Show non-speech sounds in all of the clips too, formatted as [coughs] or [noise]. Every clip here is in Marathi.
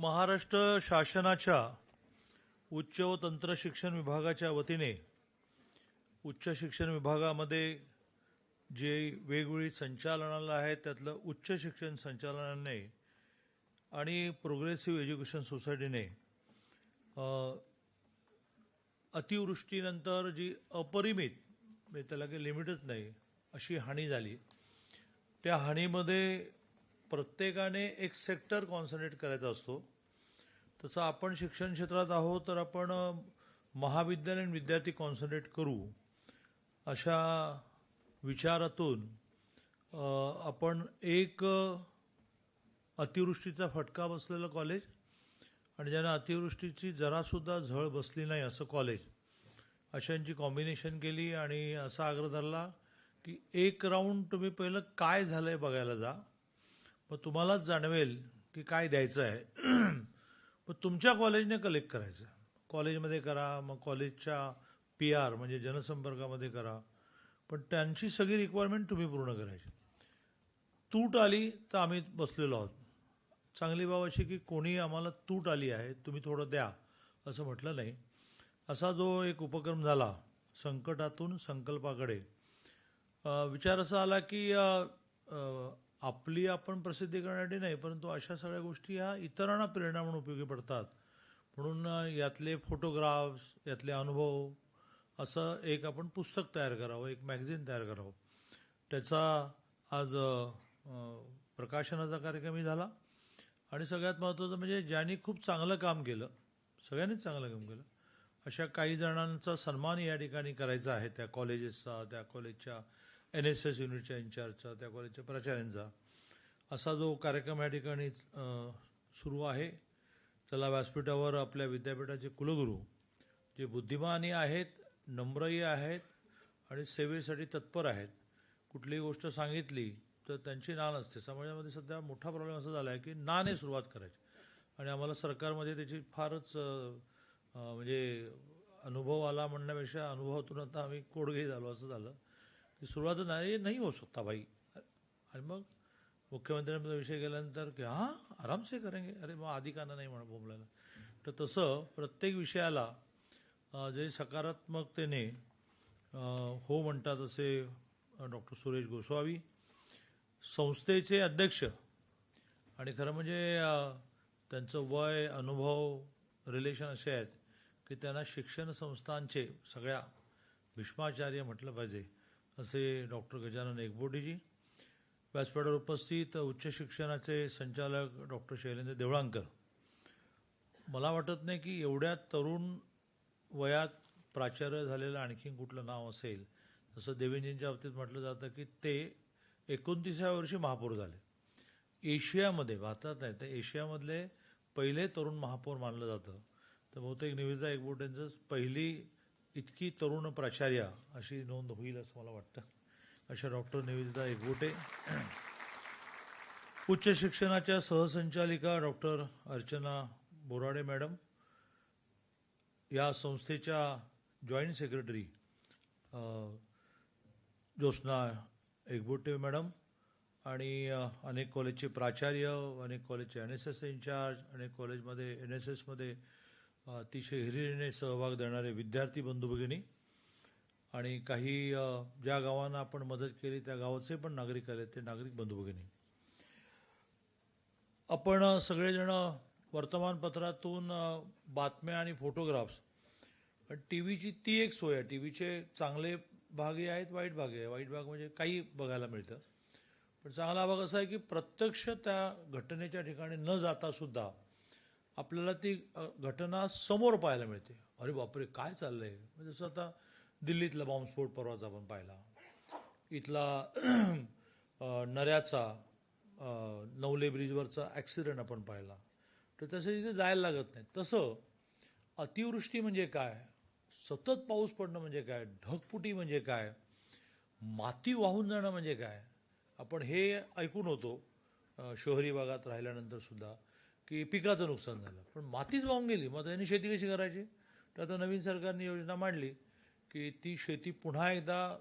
महाराष्ट्र शासनाच्या उच्च व तंत्र शिक्षण विभागाच्या वतीने उच्च शिक्षण विभागामध्ये जे वेगवेगळी संचालनालय आहेत त्यातलं उच्च शिक्षण संचालनाने आणि प्रोग्रेसिव्ह एज्युकेशन सोसायटीने अतिवृष्टीनंतर जी अपरिमित म्हणजे त्याला काही लिमिटच नाही अशी हानी झाली. त्या हानीमध्ये प्रत्येकाने एक सेक्टर कॉन्सन्ट्रेट करायचा असतो. तसं आपण शिक्षण क्षेत्रात आहोत तर आपण महाविद्यालयीन विद्यार्थी कॉन्सन्ट्रेट करू. अशा विचारातून आपण एक अतिवृष्टीचा फटका बसलेलं कॉलेज आणि ज्यांना अतिवृष्टीची जरासुद्धा झळ बसली नाही असं कॉलेज अशांची कॉम्बिनेशन केली आणि असा आग्रह धरला की एक राऊंड तुम्ही पहिलं काय झालं आहे बघायला जा. मग तुम्हालाच जाणवेल की काय द्यायचं आहे. [clears throat] मग तुमच्या कॉलेजने कलेक्ट करायचं. कॉलेजमध्ये करा मग कॉलेजच्या पी आर म्हणजे जनसंपर्कामध्ये करा. पण त्यांची सगळी रिक्वायरमेंट तुम्ही पूर्ण करायची. तूट आली तर आम्ही बसलेलो आहोत. चांगली बाब अशी की कोणी आम्हाला तूट आली आहे तुम्ही थोडं द्या असं म्हटलं नाही. असा जो एक उपक्रम झाला संकटातून संकल्पाकडे विचार असा आला की आपली आपण प्रसिद्धी करण्यासाठी नाही परंतु अशा सगळ्या गोष्टी ह्या इतरांना प्रेरणा म्हणून उपयोगी पडतात. म्हणून यातले फोटोग्राफ्स यातले अनुभव असं एक आपण पुस्तक तयार करावं एक मॅगझिन तयार करावं. त्याचा आज प्रकाशनाचा कार्यक्रमही झाला. आणि सगळ्यात महत्त्वाचं म्हणजे ज्यांनी खूप चांगलं काम केलं सगळ्यांनीच चांगलं काम केलं अशा काही जणांचा सन्मान या ठिकाणी करायचा आहे. त्या कॉलेजेसचा त्या कॉलेजच्या एन एस एस युनिटच्या इन्चार्जचा त्या कॉलेजच्या प्राचार्यांचा. असा जो कार्यक्रम या ठिकाणी सुरू आहे चला व्यासपीठावर आपल्या विद्यापीठाचे कुलगुरू जे बुद्धिमानही आहेत नम्रही आहेत आणि सेवेसाठी तत्पर आहेत कुठलीही गोष्ट सांगितली तर त्यांची ना नसते. समाजामध्ये सध्या मोठा प्रॉब्लेम असा झाला आहे की नाने सुरुवात करायची. आणि आम्हाला सरकारमध्ये त्याची फारच म्हणजे अनुभव आला म्हणण्यापेक्षा अनुभवातून आता आम्ही कोडघे झालो असं झालं की सुरुवात नाही नाही हो सकता भाई. आणि मग मुख्यमंत्र्यांचा विषय गेल्यानंतर की हां आरामसे करेंगे. अरे मग आधी नाही म्हणा बोंबलायला तर तसं प्रत्येक विषयाला जे सकारात्मकतेने हो म्हणतात असे डॉक्टर सुरेश गोस्वामी संस्थेचे अध्यक्ष आणि खरं म्हणजे त्यांचं वय अनुभव रिलेशन असे आहेत की त्यांना शिक्षण संस्थांचे सगळ्या भीष्माचार्य म्हटलं पाहिजे असे डॉक्टर गजानन एकबोटेजी व्यासपीठावर उपस्थित उच्च शिक्षणाचे संचालक डॉक्टर शैलेंद्र देवळांकर. मला वाटत नाही की एवढ्या तरुण वयात प्राचार्य झालेलं आणखीन कुठलं नाव असेल. जसं देवेंजींच्या बाबतीत म्हटलं जातं की ते एकोणतीसाव्या वर्षी महापौर झाले. एशियामध्ये भारतात नाही तर एशियामधले पहिले तरुण महापौर मानलं जातं. तर बहुतेक निवेदिता एकबोटेंचं पहिली इतकी तरुण प्राचार्य अशी नोंद होईल असं मला वाटतं. अशा डॉक्टर निवेदिता एकबोटे उच्च शिक्षणाच्या सहसंचालिका डॉक्टर अर्चना बोराडे मॅडम. या संस्थेच्या joint secretary Jyotsna Ekbote madam आणि अनेक कॉलेजचे प्राचार्य अनेक कॉलेजचे एन एस एस इन्चार्ज अनेक कॉलेजमध्ये एन एस एसमध्ये अतिशय हिरिरीने सहभाग देणारे विद्यार्थी बंधू भगिनी. आणि काही ज्या गावांना आपण मदत केली त्या गावाचे पण नागरिक आले ते नागरिक बंधू भगिनी. आपण सगळेजण वर्तमानपत्रातून बातम्या आणि फोटोग्राफ्स टी व्हीची ती एक सोय आहे. टी व्हीचे चांगले भागही आहेत वाईट भागही आहे वाईट भाग म्हणजे काही बघायला मिळतं. पण चांगला भाग असा आहे की प्रत्यक्ष त्या घटनेच्या ठिकाणी न जाता सुद्धा आपल्याला ती घटना समोर पाहायला मिळते. अरे बापरे काय चाललंय? म्हणजे जसं आता दिल्लीतला बॉम्बस्फोट परवाचा आपण पाहिला. इथला [clears throat] नऱ्याचा नवले ब्रिजवरचा ॲक्सिडेंट आपण पाहिला. तर तसं तिथे जायला लागत नाही. तसं अतिवृष्टी म्हणजे काय? सतत पाऊस पडणं म्हणजे काय? ढगफुटी म्हणजे काय? माती वाहून जाणं म्हणजे काय? आपण हे ऐकून होतो शहरी भागात राहिल्यानंतर सुद्धा की पिकाचं नुकसान झालं. पण मातीच वाहून गेली. मग त्यांनी शेती कशी करायची? तर आता नवीन सरकारने योजना मांडली. की ती शेती पुन्हा एकदा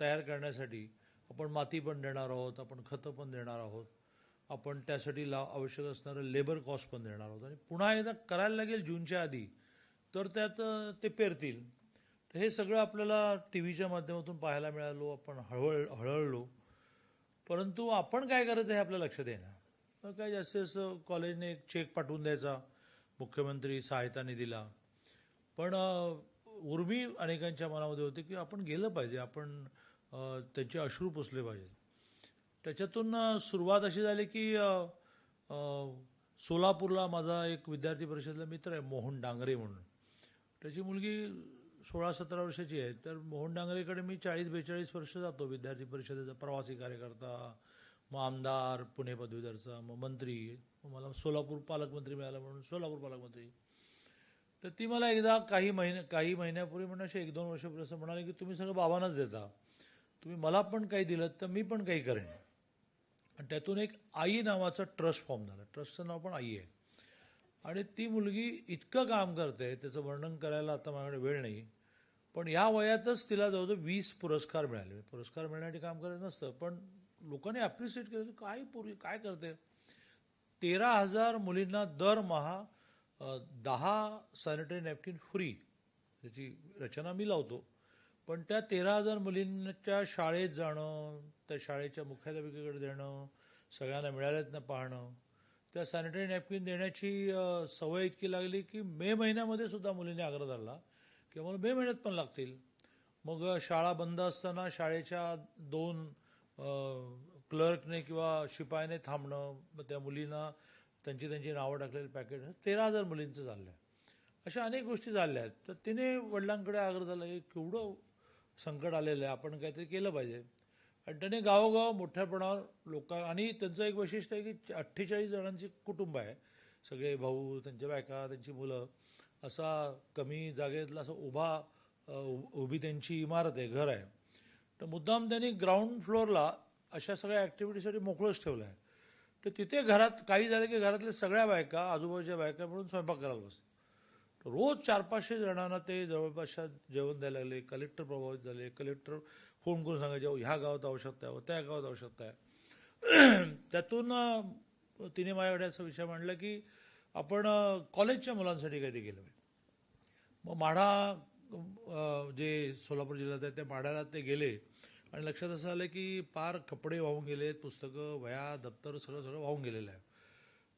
तयार करण्यासाठी आपण माती पण देणार आहोत आपण खतं पण देणार आहोत आपण त्यासाठी ला आवश्यक असणारं लेबर कॉस्ट पण देणार आहोत. आणि पुन्हा एकदा करायला लागेल जूनच्या आधी तर त्यात ते पेरतील. तर हे सगळं आपल्याला टी व्हीच्या माध्यमातून पाहायला मिळालो आपण हळहळ हळहळलो. परंतु आपण काय करत हे आपल्या लक्षात येणार मग काय जास्तीत जास्त कॉलेजने एक चेक पाठवून द्यायचा. मुख्यमंत्री सहायता निधीला. पण उर्मी अनेकांच्या मनामध्ये होती की आपण गेलं पाहिजे आपण त्यांचे अश्रू पुसले पाहिजेत. त्याच्यातून सुरुवात अशी झाली की सोलापूरला माझा एक विद्यार्थी परिषदेला मित्र आहे मोहन डांगरे म्हणून. त्याची मुलगी सोळा सतरा वर्षाची आहे. तर मोहन डांगरेकडे मी चाळीस बेचाळीस वर्ष जातो विद्यार्थी परिषदेचा प्रवासी कार्यकर्ता मग आमदार पुणे पदवीधरचा मग मंत्री मग मला सोलापूर पालकमंत्री मिळाला म्हणून सोलापूर पालकमंत्री. तर ती मला एकदा काही महिने काही महिन्यापूर्वी म्हणजे असे एक दोन वर्षापूर्वी असं म्हणाले की तुम्ही सगळं बाबांनाच देता. तुम्ही मला पण काही दिलं तर मी पण काही करेन. आणि त्यातून एक आई नावाचा ट्रस्ट फॉर्म झाला. ट्रस्टचं नाव पण आई आहे. आणि ती मुलगी इतकं काम करते त्याचं वर्णन करायला आता माझ्याकडे वेळ नाही पण या वयातच तिला जवळजवळ वीस पुरस्कार मिळाले. पुरस्कार मिळण्यासाठी काम करायचं नसतं पण लोकांनी ॲप्रिशिएट केलं काय पूर्वी काय करते? तेरा हजार मुलींना दरमहा दहा सॅनिटरी नॅपकिन फ्री त्याची रचना मी लावतो. पण त्या तेरा हजार मुलींच्या शाळेत जाणं त्या शाळेच्या मुख्याध्यापिकेकडे देणं सगळ्यांना मिळाल्यात ना पाहणं त्या सॅनिटरी नॅपकिन देण्याची सवय इतकी लागली की मे महिन्यामध्ये सुद्धा मुलींनी आग्रह धरला की आम्हाला मे महिन्यात पण लागतील. मग शाळा बंद असताना शाळेच्या दोन क्लर्कने किंवा शिपायाने थांबणं मग त्या मुलींना त्यांची त्यांची नावं टाकलेली पॅकेट तेरा हजार मुलींचं चाललं आहे अशा अनेक गोष्टी झाल्या आहेत. तर तिने वडिलांकडे आग्रह झाला हे केवढं संकट आलेलं आहे. आपण काहीतरी केलं पाहिजे. आणि त्याने गावोगाव मोठ्या प्रमाणावर लोक आणि त्यांचं एक वैशिष्ट्य आहे की अठ्ठेचाळीस जणांची कुटुंब आहे. सगळे भाऊ त्यांच्या बायका त्यांची मुलं. असा कमी जागेतला असा उभा उ- उभी त्यांची इमारत आहे घर आहे. तर मुद्दाम त्यांनी ग्राउंड फ्लोअरला अशा सगळ्या ॲक्टिव्हिटीसाठी मोकळंच ठेवलं आहे तर तिथे घरात काही झालं की घरातल्या सगळ्या बायका आजूबाजूच्या बायका म्हणून स्वयंपाक करायला बसतात रोज चार पाचशे जणांना ते जवळपासच्या जेवण द्यायला लागले कलेक्टर प्रभावित झाले कलेक्टर फोन करून सांगायचे ह्या गावात आवश्यकता आहे व त्या गावात आवश्यकता आहे. [clears throat] त्यातून तिने माझ्याकडे असा विषय मांडला की आपण कॉलेजच्या मुलांसाठी काहीतरी केलं पाहिजे. मग माढा जे सोलापूर जिल्ह्यात आहे त्या माढ्याला ते गेले. आणि लक्षात असं आलं की पार कपडे वाहून गेलेत पुस्तकं वया दप्तर सगळं सगळं वाहून गेलेलं आहे.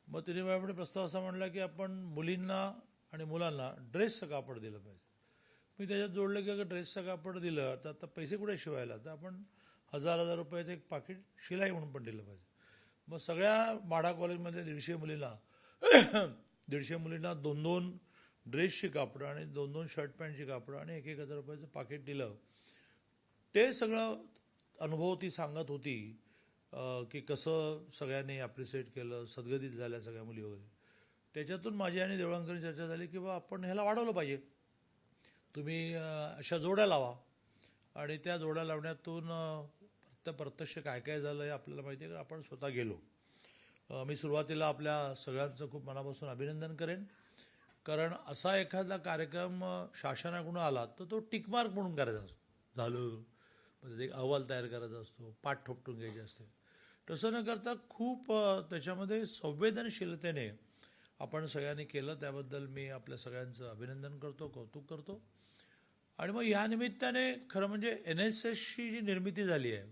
मग तिने माझ्याकडे प्रस्ताव असा मांडला की आपण मुलींना आणि मुलांना ड्रेसचं कापड दिलं पाहिजे. मी त्याच्यात जोडलं की अगर ड्रेसचं कापड दिलं तर आता पैसे कुठे शिवायला? तर आपण हजार हजार रुपयाचं एक पाकिट शिलाई म्हणून पण दिलं पाहिजे. मग सगळ्या माढा कॉलेजमध्ये दीडशे मुलींना [clears throat] दीडशे मुलींना दोन दोन ड्रेसची कापडं आणि दोन दोन शर्ट पॅन्टची कापडं आणि एक एक हजार रुपयाचं पाकिट दिलं. ते सगळं अनुभव ती सांगत होती की कसं सगळ्यांनी अप्रिशिएट केलं सद्गतीत झाल्या सगळ्या मुली वगैरे. त्याच्यातून माझी आणि देवळांकरी चर्चा झाली की बा आपण ह्याला वाढवलं पाहिजे. तुम्ही अशा जोड्या लावा. आणि त्या जोड्या लावण्यातून अं, प्रत्यक्ष काय काय झालं हे आपल्याला माहिती आहे का? आपण स्वतः गेलो. मी सुरुवातीला आपल्या सगळ्यांचं खूप मनापासून अभिनंदन करेन. कारण असा एखादा कार्यक्रम शासनाकडून आला तर तो टिकमार्क म्हणून करायचा झालं. म्हणजे एक अहवाल तयार करायचा असतो पाठ ठोपटून घ्यायचे असते. तसं न करता खूप त्याच्यामध्ये संवेदनशीलतेने आपण सगळ्यांनी केलं त्याबद्दल मी आपल्या सगळ्यांचं अभिनंदन करतो कौतुक करतो. आणि मग ह्या निमित्ताने खरं म्हणजे एन एस एसची जी निर्मिती झाली आहे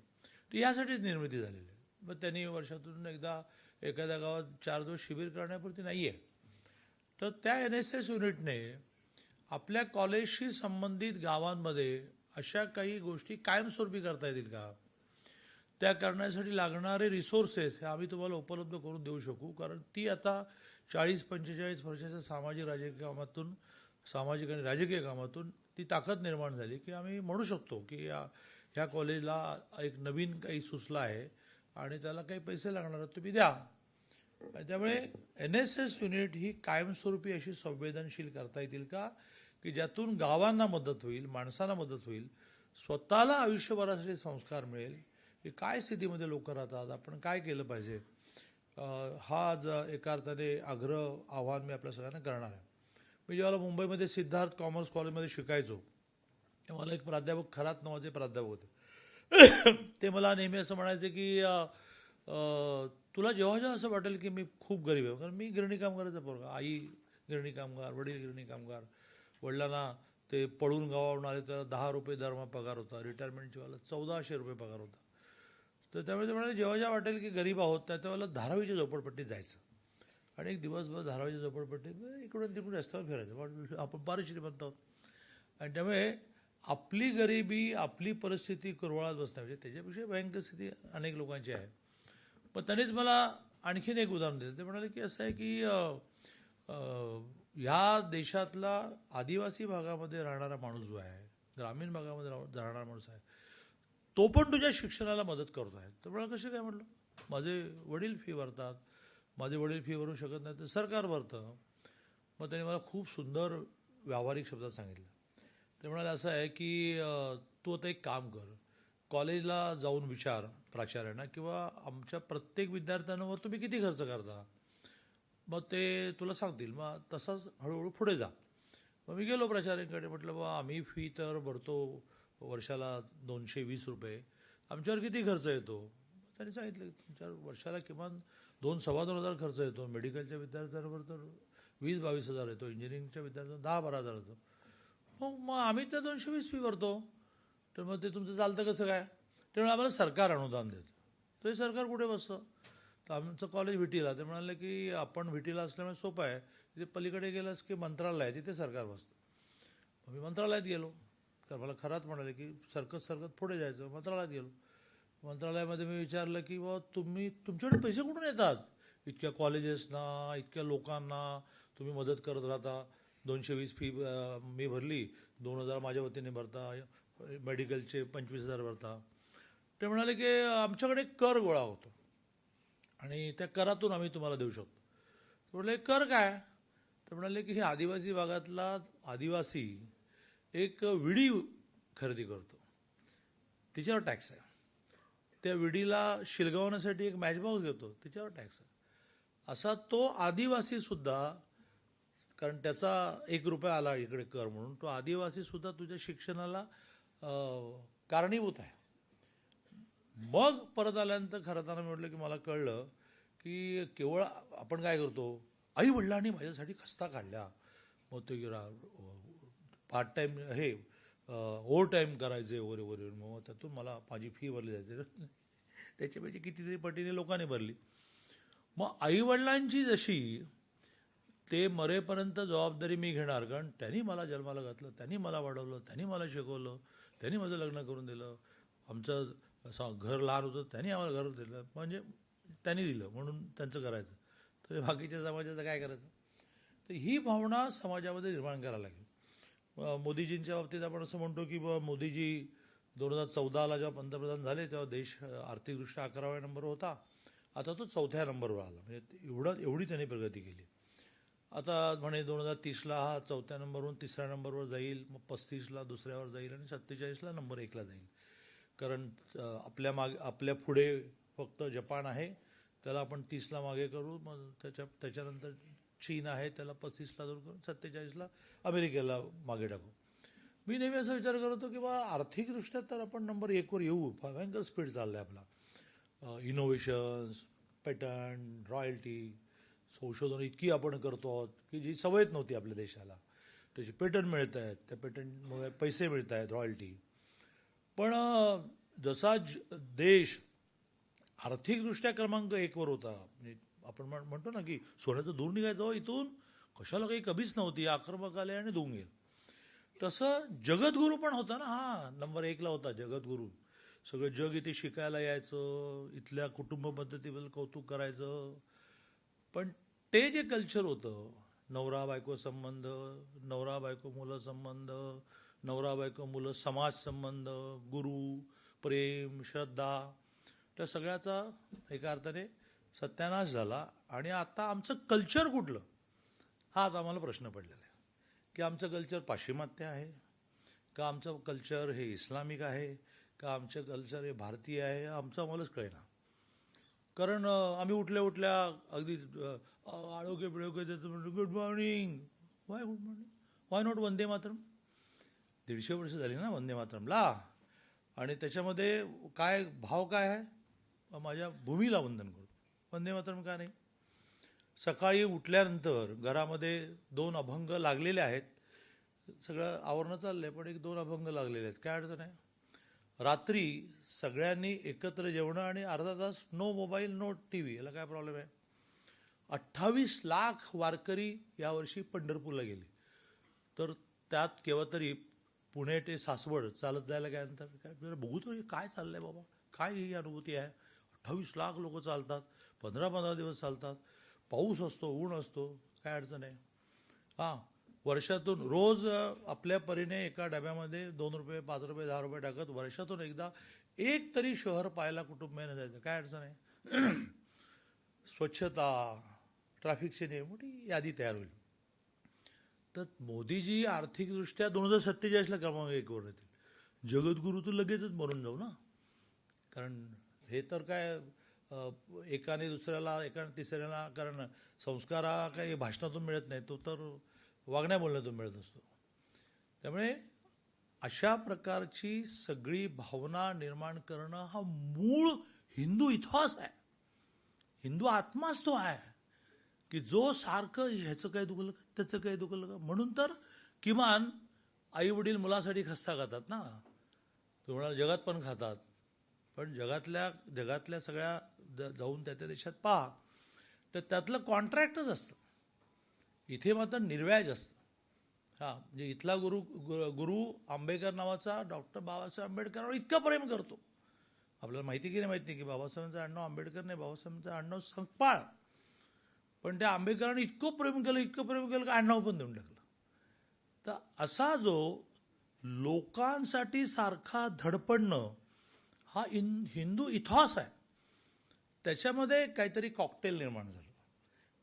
ती यासाठीच निर्मिती झालेली आहे. मग त्यांनी वर्षातून एकदा एखाद्या गावात चार दिवस शिबिर करण्यापुरती नाही आहे तर त्या एन एस एस युनिटने आपल्या कॉलेजशी संबंधित गावांमध्ये अशा काही गोष्टी कायमस्वरूपी करता येतील का? त्या करण्यासाठी लागणारे रिसोर्सेस हे आम्ही तुम्हाला उपलब्ध करून देऊ शकू. कारण ती आता चाळीस पंचेचाळीस वर्षाच्या सामाजिक राजकीय कामातून सामाजिक आणि राजकीय कामातून ती ताकद निर्माण झाली की आम्ही म्हणू शकतो की या ह्या कॉलेजला एक नवीन काही सुचला आहे आणि त्याला काही पैसे लागणार आहेत तुम्ही द्या. त्यामुळे एन एस एस युनिट ही कायमस्वरूपी अशी संवेदनशील करता येतील का? की ज्यातून गावांना मदत होईल माणसांना मदत होईल स्वतःला आयुष्यभरासाठी संस्कार मिळेल की काय स्थितीमध्ये लोक राहतात आपण काय केलं पाहिजे? हा आज एका अर्थाने आग्रह आव्हान मी आपल्या सगळ्यांना करणार आहे. मी जेव्हा मुंबईमध्ये सिद्धार्थ कॉमर्स कॉलेजमध्ये शिकायचो तेव्हा मला एक प्राध्यापक खरात नावाचे प्राध्यापक होते. [coughs] ते मला नेहमी असं म्हणायचे की तुला जेव्हा जेव्हा असं वाटेल की मी खूप गरीब आहे कारण मी गिरणी कामगाराचा पोरगा. आई गिरणी कामगार वडील गिरणी कामगार वडिलांना ते पळून गावावरून आले तर दहा रुपये दरमहा पगार होता. रिटायरमेंटची चौदाशे रुपये पगार होता. तर त्यामुळे ते म्हणाले जेव्हा जेव्हा वाटेल की गरीब आहोत त्या त्यावेळेला धारावीच्या झोपडपट्टीत जायचं. आणि एक दिवसभर धारावीच्या झोपडपट्टीत इकडून तिकडून रस्त्यावर फिरायचं. पण आपण फार श्रीमंत आहोत. आणि त्यामुळे आपली गरिबी आपली परिस्थिती कुरवाळात बसण्यापेक्षा म्हणजे त्याच्यापेक्षा भयंकर स्थिती अनेक लोकांची आहे. पण त्यांनीच मला आणखीन एक उदाहरण दिलं. ते म्हणाले की असं आहे की या देशातला आदिवासी भागामध्ये राहणारा माणूस जो आहे ग्रामीण भागामध्ये राहणारा माणूस आहे तो पण तुझ्या शिक्षणाला मदत करतो आहे. तर मला कसे काय म्हटलं? माझे वडील फी भरतात माझे वडील फी भरू शकत नाही तर सरकार भरतं. मग त्यांनी मला खूप सुंदर व्यावहारिक शब्दात सांगितलं. ते म्हणाले असं आहे की तू आता एक काम कर. कॉलेजला जाऊन विचार प्राचार्यांना किंवा आमच्या प्रत्येक विद्यार्थ्यांवर तुम्ही किती खर्च करता? मग ते तुला सांगतील मग तसाच हळूहळू पुढे जा. मग मी गेलो प्राचार्यांकडे म्हटलं बा आम्ही फी तर भरतो वर्षाला दोनशे वीस रुपये. आमच्यावर किती खर्च येतो? त्यांनी सांगितलं तुमच्यावर वर्षाला किमान दोन सव्वा दोन हजार खर्च येतो. मेडिकलच्या विद्यार्थ्यांवर तर वीस बावीस हजार येतो. इंजिनिअरिंगच्या विद्यार्थ्यांना दहा बारा हजार येतो. मग मग आम्ही त्या दोनशे वीस फी भरतो. तर मग ते तुमचं चालतं कसं काय? त्यामुळे आम्हाला सरकार अनुदान देतं. तर हे सरकार कुठे बसतं? तर आमचं कॉलेज विटीला ते म्हणाले की आपण विटीला असल्यामुळे सोपं आहे. तिथे पलीकडे गेलास की मंत्रालय आहे तिथे सरकार बसतं. मी मंत्रालयात गेलो. तर मला खरंच म्हणाले की सरकत सरकत पुढे जायचं. मंत्रालयात गेलो. मंत्रालयामध्ये मी विचारलं की बा तुम्ही तुमच्याकडे पैसे कुठून येतात? इतक्या कॉलेजेसना इतक्या लोकांना तुम्ही मदत करत राहता. दोनशे वीस फी मी भरली. दोन हजार माझ्या वतीने भरता. मेडिकलचे पंचवीस हजार भरता. ते म्हणाले की आमच्याकडे कर गोळा होतो. आणि त्या करातून आम्ही तुम्हाला देऊ शकतो. तर म्हटलं कर काय? तर म्हणाले की हे आदिवासी भागातला आदिवासी एक विडी खरेदी करतो. तिच्यावर टॅक्स आहे. त्या विडीला शिलगावण्यासाठी एक मॅचबॉक्स घेतो. तिच्यावर टॅक्स आहे. असा तो आदिवासी सुद्धा कारण त्याचा एक रुपया आला इकडे कर म्हणून तो आदिवासी सुद्धा तुझ्या शिक्षणाला कारणीभूत आहे. मग परत आल्यानंतर खरं तर मी म्हटलं की मला कळलं की केवळ आपण काय करतो? आई वडिलांनी माझ्यासाठी खस्ता काढल्या. मग ते पार्ट टाइम हे ओव्हर टाईम करायचे वगैरे वगैरे. मग त्यातून मला माझी फी भरली जायची. त्याच्यापैकी कितीतरी पटीने लोकांनी भरली. मग आईवडिलांची जशी ते मरेपर्यंत जबाबदारी मी घेणार कारण त्यांनी मला जन्माला घातलं त्यांनी मला वाढवलं त्यांनी मला शिकवलं त्यांनी माझं लग्न करून दिलं. आमचं घर लहान होतं त्यांनी आम्हाला घर दिलं. म्हणजे त्यांनी दिलं म्हणून त्यांचं करायचं. तर बाकीच्या समाजाचं काय करायचं? तर ही भावना समाजामध्ये निर्माण करायला लागेल. मोदीजींच्या बाबतीत आपण असं म्हणतो की बुवा मोदीजी दोन हजार चौदाला जेव्हा पंतप्रधान झाले तेव्हा देश आर्थिकदृष्ट्या अकराव्या नंबर होता. आता तो चौथ्या नंबरवर आला. म्हणजे एवढं एवढी त्यांनी प्रगती केली. आता म्हणे दोन हजार तीसला हा चौथ्या नंबरवरून तिसऱ्या नंबरवर जाईल मग पस्तीसला दुसऱ्यावर जाईल आणि सत्तेचाळीसला नंबर एकला जाईल. कारण आपल्या मागे आपल्या पुढे फक्त जपान आहे त्याला आपण तीसला मागे करू मग त्याच्या त्याच्यानंतर चीन आहे त्याला पस्तीसला दूर करून सत्तेचाळीसला अमेरिकेला मागे टाकू. मी नेहमी असा विचार करत होतो की बा आर्थिकदृष्ट्या तर आपण नंबर एकवर येऊ भयंकर स्पीड चाललाय आपला. इनोव्हेशन्स पॅटर्न रॉयल्टी संशोधन इतकी आपण करतो आहोत की जी सवयच नव्हती आपल्या देशाला. त्याची पेटंट मिळत आहेत त्या पेटंटमुळे पैसे मिळत आहेत रॉयल्टी पण जसा देश आर्थिकदृष्ट्या क्रमांक एकवर होता म्हणजे आपण म्हणतो ना की सोन्याचं दूर निघायचं हो इथून कशाला काही कमीच नव्हती आक्रमक आले आणि धुवून गेले तसं जगद्गुरू पण होता ना हा नंबर एकला होता जगद्गुरू. सगळं जग इथे शिकायला यायचं इथल्या कुटुंब पद्धतीबद्दल कौतुक करायचं. पण ते जे कल्चर होतं नवरा बायको संबंध नवरा बायको मुलं संबंध नवरा बायको मुलं समाज संबंध गुरु प्रेम श्रद्धा त्या सगळ्याचा एका अर्थाने सत्यानाश झाला. आणि आता आमचं कल्चर कुठलं? हा आता आम्हाला प्रश्न पडलेला आहे. की आमचं कल्चर पाश्चिमात्य आहे? का आमचं कल्चर हे इस्लामिक आहे? का आमचं कल्चर हे भारतीय आहे? आमचं आम्हालाच कळेना. कारण आम्ही उठल्या उठल्या अगदी आळोगे बिळोगे देतो good morning why good morning why not Vande Mataram? दीडशे वर्ष झाली ना वंदे मातरमला. आणि त्याच्यामध्ये काय भाव काय आहे? माझ्या भूमीला वंदन करतो वंदे मातरम का नाही? सकाळी उठल्यानंतर घरामध्ये दोन अभंग लागलेले आहेत. सगळं आवरणं चाललं आहे पण एक दोन अभंग लागलेले आहेत. काय अडचण आहे? रात्री सगळ्यांनी एकत्र जेवणं आणि अर्धा तास no mobile no T V याला काय प्रॉब्लेम आहे? अठ्ठावीस लाख वारकरी यावर्षी पंढरपूरला गेले. तर त्यात केव्हा तरी पुणे ते सासवड चालत जायला काय नंतर काय बघू तर हे काय चाललंय बाबा. काय ही अनुभूती आहे? अठ्ठावीस लाख लोक चालतात पंधरा पंधरा दिवस चालतात पाऊस असतो ऊन असतो काय अडचण आहे? हां वर्षातून रोज आपल्या परीने एका डब्यामध्ये दोन रुपये पाच रुपये दहा रुपये टाकत वर्षातून एकदा एक तरी शहर पाहायला कुटुंबियाने जायचं. काय अडचण आहे? [clears throat] स्वच्छता ट्रॅफिकचे नियम मोठी यादी तयार होईल. तर मोदीजी आर्थिकदृष्ट्या दोन हजार सत्तेचाळीसला क्रमांक एकवर येतील. जगद्गुरू तर लगेचच मरून जाऊ ना. कारण हे तर काय एकाने दुसऱ्याला एकाने तिसऱ्याला कारण संस्कार हा काही भाषणातून मिळत नाही तो तर वागण्या बोलण्यातून मिळत असतो. त्यामुळे अशा प्रकारची सगळी भावना निर्माण करणं हा मूळ हिंदू इतिहास आहे. हिंदू आत्माच तो आहे. की जो सारखं ह्याचं काय दुखलं का त्याचं काय दुखलं का? म्हणून तर किमान आई वडील मुलासाठी खस्ता खातात ना. तुम्हाला जगात पण खातात. पण जगातल्या जगातल्या सगळ्या ज- जाऊन त्या त्या देशात पहा. तर त्यातलं कॉन्ट्रॅक्टच असतं. इथे मात्र निर्व्याज असतं. हां म्हणजे इथला गुरु गुरु आंबेडकर नावाचा डॉक्टर बाबासाहेब आंबेडकरांवर इतका प्रेम करतो. आपल्याला माहिती की नाही माहिती नाही की बाबासाहेबांचं आडनाव आंबेडकर नाही बाबासाहेबांचं आडनाव संकपाळ. पण त्या आंबेडकरांनी इतकं प्रेम केलं इतकं प्रेम केलं की आडनाव पण देऊन टाकलं. तर असा जो लोकांसाठी सारखा धडपडणं हा इन हिंदू इतिहास आहे. त्याच्यामध्ये काहीतरी कॉकटेल निर्माण झालं.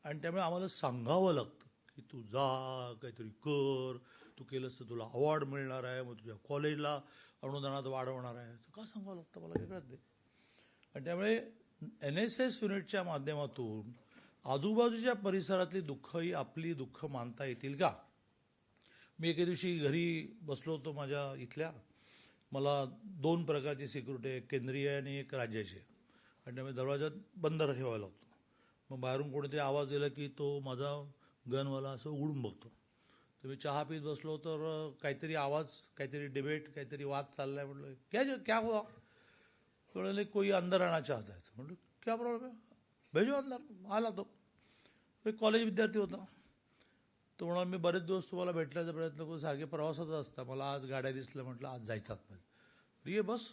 आणि त्यामुळे आम्हाला सांगावं लागतं की तू जा काहीतरी कर तू केलंस तर तुला अवॉर्ड मिळणार आहे मग तुझ्या कॉलेजला अनुदानात वाढवणार आहे. का सांगावं लागतं? मला वेगळंच दे. आणि त्यामुळे एन एस एस युनिटच्या माध्यमातून आजूबाजूच्या परिसरातली दुःख ही आपली दुःख मानता येतील का? मी एके दिवशी घरी बसलो होतो माझ्या इथल्या. मला दोन प्रकारची सिक्युरिटी एक केंद्रीय आणि एक राज्याची. आहे. आणि त्यामुळे दरवाजा बंद ठेवायला लागतो मग बाहेरून कोणीतरी आवाज दिला की तो माझा गनवाला असं उघडून बघतो. तर मी चहा पीत बसलो तर काहीतरी आवाज काहीतरी डिबेट काहीतरी वाद चाललाय. म्हटलं क्या क्या हुआ? तो म्हणाले कोई अंदर आना चाहता है. म्हटलं क्या प्रॉब्लेम है? भेजू आणणार. आला तो. एक कॉलेज विद्यार्थी होता. तो म्हणाला मी बरेच दिवस तुम्हाला भेटण्याचा प्रयत्न करून सारखे प्रवासातच असता. मला आज गाड्या दिसल्या म्हटलं आज जायचं आतमध्ये ये बस.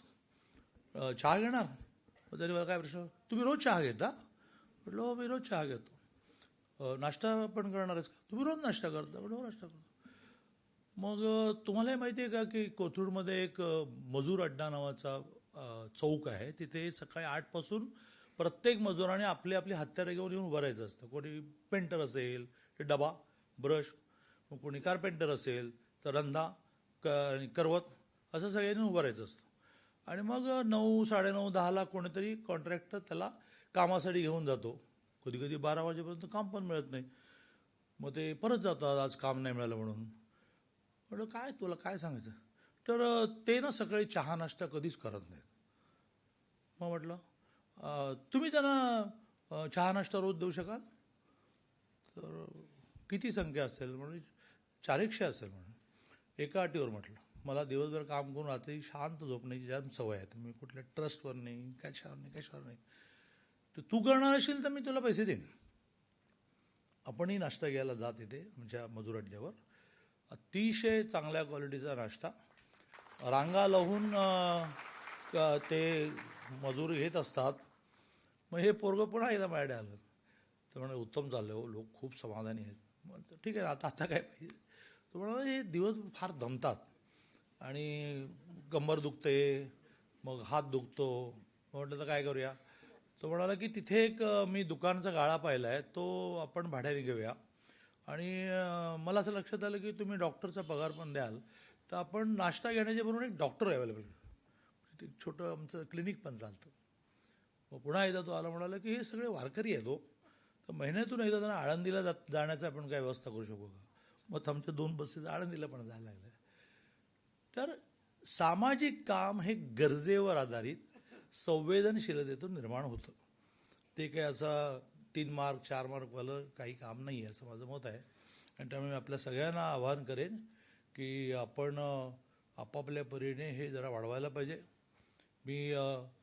चहा घेणार? हो, मग त्याने मला काय प्रश्न तुम्ही रोज चहा घेता? म्हटलं हो मी रोज चहा घेतो. नाश्ता पण करणार आहेस का? तुम्ही रोज नाश्ता करता. म्हटलं हो नाश्ता करतो. मग तुम्हालाही माहिती आहे का की कोथरूडमध्ये एक मजूर अड्डा नावाचा चौक आहे. तिथे सकाळी आठपासून प्रत्येक मजुराने आपली आपली हत्यारं घेऊन येऊन भरायचं असतं. कोणी पेंटर असेल ते डबा ब्रश कोणी कारपेंटर असेल तर रंधा क आणि करवत असं सगळ्यांनी उभं राहायचं असतं. आणि मग नऊ साडेनऊ दहाला कोणीतरी कॉन्ट्रॅक्टर त्याला कामासाठी घेऊन जातो. कधी कधी बारा वाजेपर्यंत काम पण मिळत नाही. मग ते परत जातात आज काम नाही मिळालं म्हणून. म्हटलं काय तुला काय सांगायचं? तर ते ना सकाळी चहा नाश्ता कधीच करत नाहीत. मग म्हटलं तुम्ही त्यांना चहा नाश्ता रोज देऊ शकाल? तर किती संख्या असेल म्हणजे चारशे असेल म्हणून. एका अटीवर म्हटलं मला दिवसभर काम करून रात्री शांत झोपण्याची जाम सवय आहे तर मी कुठल्या ट्रस्टवर नाही कशावर नाही कशावर नाही. तर तू करणार असेल तर मी तुला पैसे देईन. आपणही नाश्ता घ्यायला जात इथे आमच्या मजूर अड्ड्यावर अतिशय चांगल्या क्वालिटीचा नाश्ता. रांगा लावून ते मजूर घेत असतात. मग हे पोरगं पुन्हा एकदा माझ्याकडे आलं. तर म्हणे उत्तम चाललं हो लोक खूप समाधानी आहेत. मग ठीक आहे आता आता काय पाहिजे? तो म्हणाला हे दिवस फार दमतात आणि कंबर दुखते मग हात दुखतो. म्हटलं तर काय करूया? तो म्हणाला की तिथे एक मी दुकानाचा गाळा पाहिला आहे तो आपण भाड्याने घेऊया. आणि मला असं लक्षात आलं की तुम्ही डॉक्टरचा पगार पण द्याल तर आपण नाश्ता घेण्याच्या बरोबर एक डॉक्टर अवेलेबल म्हणजे ते एक छोटं आमचं क्लिनिक पण चालतं. मग पुन्हा एकदा तो आला म्हणाला की हे सगळे वारकरी आहेत हो. तर महिन्यातून एकदा त्यांना आळंदीला जात जाण्याचा आपण काय व्यवस्था करू शकू का? मग आमच्या दोन बसेस आळंदीला पण जायला लागल्या. तर सामाजिक काम हे गरजेवर आधारित संवेदनशीलतेतून निर्माण होतं. ते काही असं तीन मार्क चार मार्कवालं काही काम नाही आहे असं माझं मत आहे. आणि त्यामुळे मी आपल्या सगळ्यांना आवाहन करेन की आपण आपापल्या परीने हे जरा वाढवायला पाहिजे. मी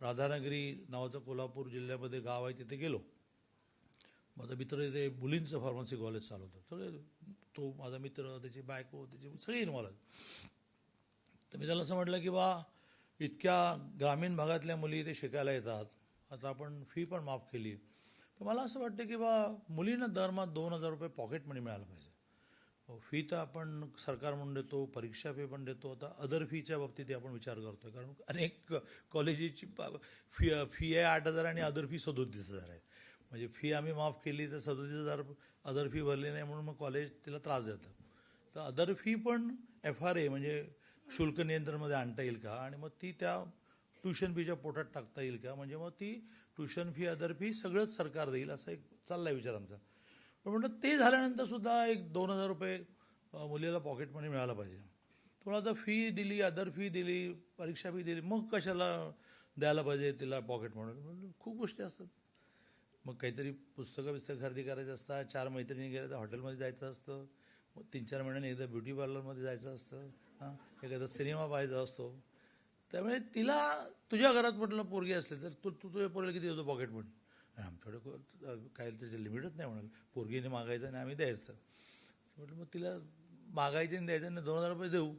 राधानगरी नावाचं कोल्हापूर जिल्ह्यामध्ये गाव आहे तिथे गेलो. माझा मित्र इथे मुलींचं फार्मसी कॉलेज चालवतं सगळे तो माझा मित्र त्याची बायको त्याची सगळे इन्व्हॉल्व तर मी त्याला असं म्हटलं की बा इतक्या ग्रामीण भागातल्या मुली इथे शिकायला येतात. आता आपण फी पण माफ केली. तर मला असं वाटतं की बा मुलींना दरमहा दोन हजार रुपये पॉकेट मनी मिळायला पाहिजे. हो, फी तर आपण सरकार म्हणून देतो परीक्षा फी पण देतो. आता अदर फीच्या बाबतीत आपण विचार करतोय कारण अनेक कॉलेजेची फी फी आहे आठ हजार आणि अदर फी सदोतीस हजार आहे. म्हणजे फी आम्ही माफ केली तर सदोतीस हजार अदर फी भरली नाही म्हणून मग कॉलेज तिला त्रास देतं. तर अदर फी पण एफ आर ए म्हणजे शुल्क नियंत्रणमध्ये आणता येईल का? आणि मग ती त्या ट्युशन फीच्या पोटात टाकता येईल का? म्हणजे मग ती ट्युशन फी अदर फी सगळंच सरकार देईल असा एक चाललाय विचार आमचा. पण म्हणलं ते झाल्यानंतर सुद्धा एक दोन हजार रुपये मुलीला पॉकेट मनी मिळाला पाहिजे. थोडा आता फी दिली अदर फी दिली परीक्षा फी दिली मग कशाला द्यायला पाहिजे तिला पॉकेट म्हणून म्हणलं, खूप गोष्टी असतात. मग काहीतरी पुस्तकं बिस्तकं खरेदी करायची असतात चार मैत्रिणी गेल्या तर हॉटेलमध्ये जायचं असतं मग तीन चार महिन्याने एकदा ब्युटी पार्लरमध्ये जायचं असतं हां एखादा सिनेमा पाहायचा असतो. त्यामुळे तिला तुझ्या घरात म्हटलं पोरगी असली तर तू तू तुझ्या पोरीला किती देतो पॉकेट म्हणून आमच्याकडे काय त्याचं लिमिटच नाही म्हणाल पोरगीने मागायचं आणि आम्ही द्यायचं. म्हटलं मग तिला मागायचे आणि द्यायचं आणि दोन हजार रुपये देऊ.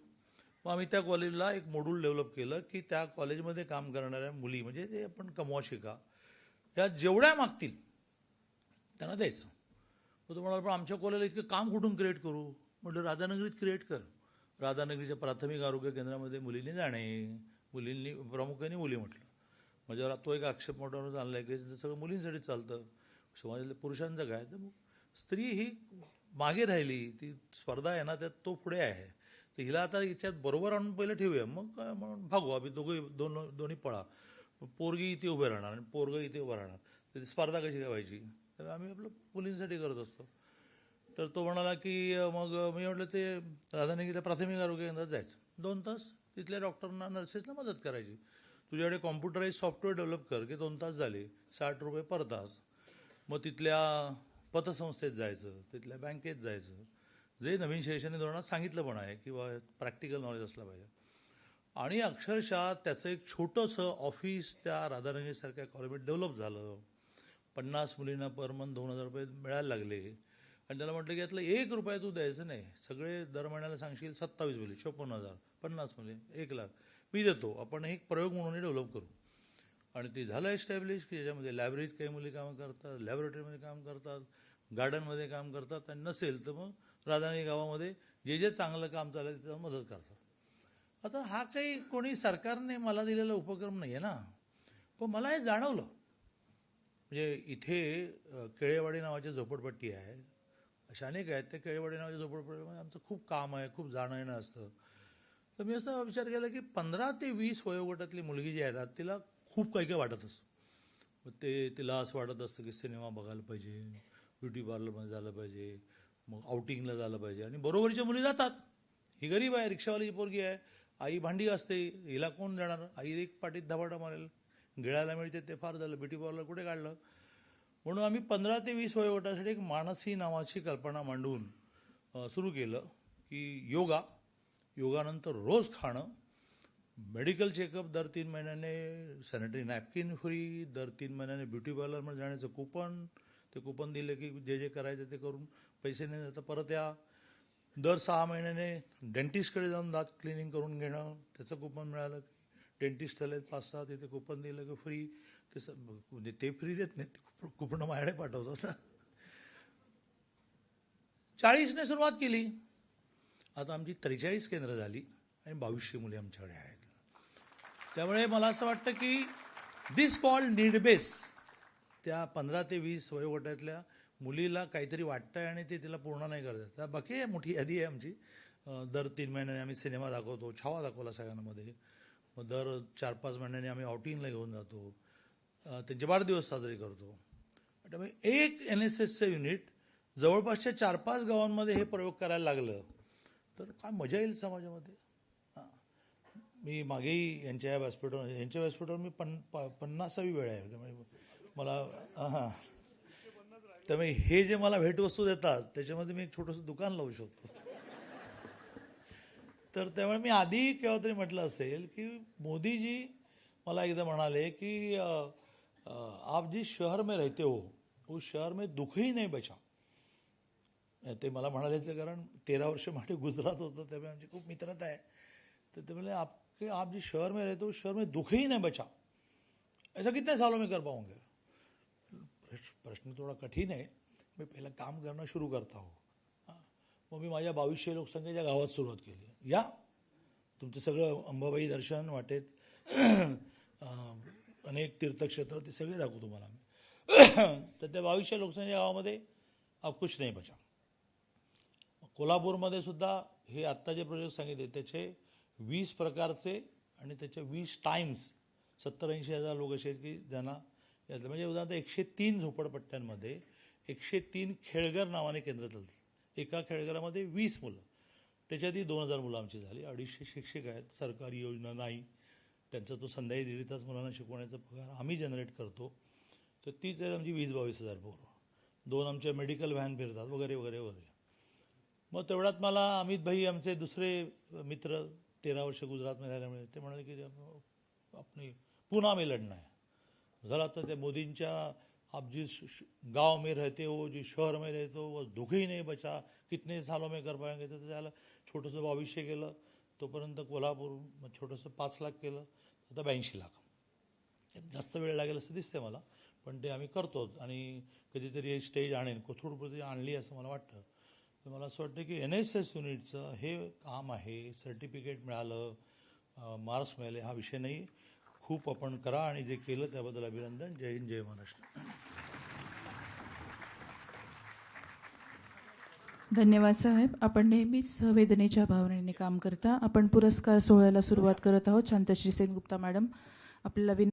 मग आम्ही त्या कॉलेजला एक मॉड्यूल डेव्हलप केलं की त्या कॉलेजमध्ये काम करणाऱ्या मुली म्हणजे ते आपण कमवा शिका या जेवढ्या मागतील त्यांना द्यायचं. मग तो म्हणाला पण आमच्या कॉलेजला इतकं काम कुठून क्रिएट करू? म्हटलं राधानगरीत क्रिएट कर. राधानगरीच्या प्राथमिक आरोग्य केंद्रामध्ये मुलींनी जाणे मुलींनी प्रामुख्याने मुली म्हटलं. म्हणजे माझ्यावर तो एक आक्षेप मोठ्यावर आहे की सगळं मुलींसाठी चालतं. समाजातल्या पुरुषांचं काय? तर मग स्त्री ही मागे राहिली ती स्पर्धा आहे ना त्यात तो पुढे आहे. तर हिला आता याच्यात बरोबर आणून पहिलं ठेवूया. मग काय? म्हणून भागू. आम्ही दोघे दोन दोन्ही पळा. पोरगी इथे उभे राहणार आणि पोरगं इथे उभं राहणार. तर ती स्पर्धा कशी काय व्हायची? तर आम्ही आपलं मुलींसाठी करत असतो. तर तो म्हणाला की मग मी म्हटलं ते राधानगरीच्या प्राथमिक आरोग्य केंद्रात जायचं. दोन तास तिथल्या डॉक्टरना नर्सेसला मदत करायची. तुझ्याकडे कॉम्प्युटराईज सॉफ्टवेअर डेव्हलप कर की दोन तास झाले साठ रुपये पर तास. मग तिथल्या पतसंस्थेत जायचं तिथल्या बँकेत जायचं. जे नवीन शैक्षणिक धोरणात सांगितलं पण आहे किंवा प्रॅक्टिकल नॉलेज असलं पाहिजे. आणि अक्षरशः त्याचं एक छोटंसं ऑफिस त्या राधानगरीसारख्या कॉलेजमध्ये डेव्हलप झालं. पन्नास मुलींना पर मंथ दोन हजार रुपये मिळायला लागले. आणि त्याला म्हटलं की यातलं एक रुपया तू द्यायचं नाही. सगळे दर महिन्याला सांगशील सत्तावीस मुली चोपन्न हजार पन्नास मुली एक लाख. मी देतो. आपण एक प्रयोग म्हणून डेव्हलप करू. आणि ते झालं एस्टॅब्लिश की ज्याच्यामध्ये लायब्ररीत काही मुली कामं करतात लॅबोरेटरीमध्ये काम करतात गार्डनमध्ये काम करतात. आणि नसेल तर मग राधानगरी गावामध्ये जे जे चांगलं काम चालेल आहे त्याला मदत करतात. आता हा काही कोणी सरकारने मला दिलेला उपक्रम नाही आहे ना. पण मला हे जाणवलं. म्हणजे इथे केळेवाडी नावाची झोपडपट्टी आहे. अशा अनेक आहेत. त्या केळेवाडी नावाच्या झोपडपट्टीमध्ये आमचं खूप काम आहे खूप जाणं येणं असतं. तर मी असा विचार केला की पंधरा ते वीस वयोगटातली मुलगी जी आहे ना तिला खूप काही काही वाटत असतं. मग ते तिला असं वाटत असतं की सिनेमा बघायला पाहिजे ब्युटी पार्लरमध्ये झालं पाहिजे मग आउटिंगला झालं पाहिजे. आणि बरोबरीच्या मुली जातात. ही गरीब आहे रिक्षावाली पोरगी आहे आई भांडी असते हिला कोण देणार? आई एक पाठीत धबाटा मारेल गिळायला मिळते ते फार झालं ब्युटी पार्लर कुठे काढलं? म्हणून आम्ही पंधरा ते वीस वयोगटासाठी एक मानसी नावाची कल्पना मांडून सुरू केलं की योगा योगानंतर रोज खाणं मेडिकल चेकअप दर तीन महिन्याने सॅनिटरी नॅपकिन फ्री दर तीन महिन्याने ब्युटी पार्लरमध्ये जाण्याचं कुपन ते कुपन दिलं की जे जे करायचं ते करून पैसे नाही देता परत या. दर सहा महिन्याने डेंटिस्टकडे जाऊन दात क्लिनिंग करून घेणं त्याचं कुपन मिळालं की डेंटिस्ट आले पाच सहा तिथे कुपन दिलं की फ्री ते म्हणजे ते फ्री देत नाही ते कुपन माझ्याकडे पाठवतात. चाळीसने सुरुवात केली. आता आमची त्रेचाळीस केंद्र झाली आणि बावीसशे मुली आमच्याकडे आहेत. त्यामुळे मला असं वाटतं की दिस कॉल नीड बेस त्या पंधरा ते वीस वयोगटातल्या मुलीला काहीतरी वाटतंय आणि ते तिला पूर्ण नाही करत. त्या बाकी आहे, मोठी यादी आहे आमची. दर तीन महिन्याने आम्ही सिनेमा दाखवतो छावा दाखवला सगळ्यांमध्ये. मग दर चार पाच महिन्याने आम्ही आउटिंगला घेऊन जातो. त्यांचे वाढदिवस साजरे करतो. त्यामुळे एक एन एस एसचं युनिट जवळपासच्या चार पाच गावांमध्ये हे प्रयोग करायला लागलं. तर काय मजा येईल समाजामध्ये? हां. मी मागेही यांच्या या व्यासपीठावर यांच्या व्यासपीठावर मी पन प- पन्नासावी वेळ आहे. त्यामुळे मला हां त्यामुळे हे जे मला भेटवस्तू देतात त्याच्यामध्ये मी एक छोटंसं दुकान लावू शकतो. तर त्यामुळे मी आधी केव्हा तरी म्हटलं असेल की मोदीजी मला एकदा म्हणाले की आप जी शहर में रहते हो उस शहर में दुखही नाही बचा. ते मला म्हणाल्याचं कारण तेरा वर्ष माझे गुजरात होतं त्यामुळे आमची खूप मित्रता आहे. तर ते म्हणले आपके आप जिस शहर में रहते हो उस शहर में दुख ही नहीं बचा. ऐसा कितने सालों में कर पाऊंगे? प्रश्न प्रश्न थोडा कठीण आहे मी पहिलं काम करणं सुरू करता हो. मग मी माझ्या बावीसशे लोकसंख्येच्या गावात सुरुवात केली. या. तुमचं सगळं अंबाबाई दर्शन वाटेत अनेक तीर्थक्षेत्र ते सगळे दाखवू तुम्हाला मी. तर त्या बावीसशे लोकसंख्येच्या गावामध्ये अब नाही बचा. कोल्हापूरमध्ये सुद्धा हे आत्ता जे प्रोजेक्ट सांगितले त्याचे वीस प्रकारचे आणि त्याचे वीस टाइम्स सत्तर ऐंशी हजार लोक असे आहेत की ज्यांना यातलं म्हणजे उदाहरणार्थ एकशे तीन झोपडपट्ट्यांमध्ये एकशे तीन खेळघर नावाने केंद्र चालतील. एका खेळघरामध्ये वीस मुलं. त्याच्यातही दोन हजार मुलं आमची झाली. अडीचशे शिक्षक आहेत. सरकारी योजना नाही. त्यांचा तो संध्याकाळी दीड तास मुलांना शिकवण्याचा पगार आम्ही जनरेट करतो. तर तीच आहेत आमची वीस बावीस हजार पोरं. दोन आमच्या मेडिकल व्हॅन फिरतात. वगैरे वगैरे वगैरे. मग तेवढ्यात मला अमित भाई आमचे दुसरे मित्र तेरा वर्ष गुजरातमध्ये राहिल्यामुळे ते म्हणाले की आपण पुन्हा मी लढणं आहे. झालं तर त्या मोदींच्या आप जिस श- श- गांव में रहते हो जिस शहर में रहते हो वो ही नहीं बचा. कितने सालों में कर पाएंगे? तर त्याला छोटंसं बावीसशे केलं. तोपर्यंत कोल्हापूर मग छोटंसं पाच लाख केलं. आता ब्याऐंशी लाख. जास्त वेळ लागेल असं दिसतंय मला. पण ते आम्ही करतो आणि कधीतरी हे स्टेज आणेन. कोथरूडमध्ये आणली असं मला वाटतं. तर मला असं वाटतं की एन एस एस युनिटचं हे काम आहे सर्टिफिकेट मिळालं मार्क्स मिळाले हा विषय नाही. खूप आपण करा आणि जे केलं त्याबद्दल अभिनंदन. जय हिंद जय महाराष्ट्र. धन्यवाद साहेब. आपण नेहमीच संवेदनेच्या भावनेने काम करता. आपण पुरस्कार सोहळ्याला सुरुवात करत आहोत. शांतश्री सेनगुप्ता मॅडम आपल्याला विन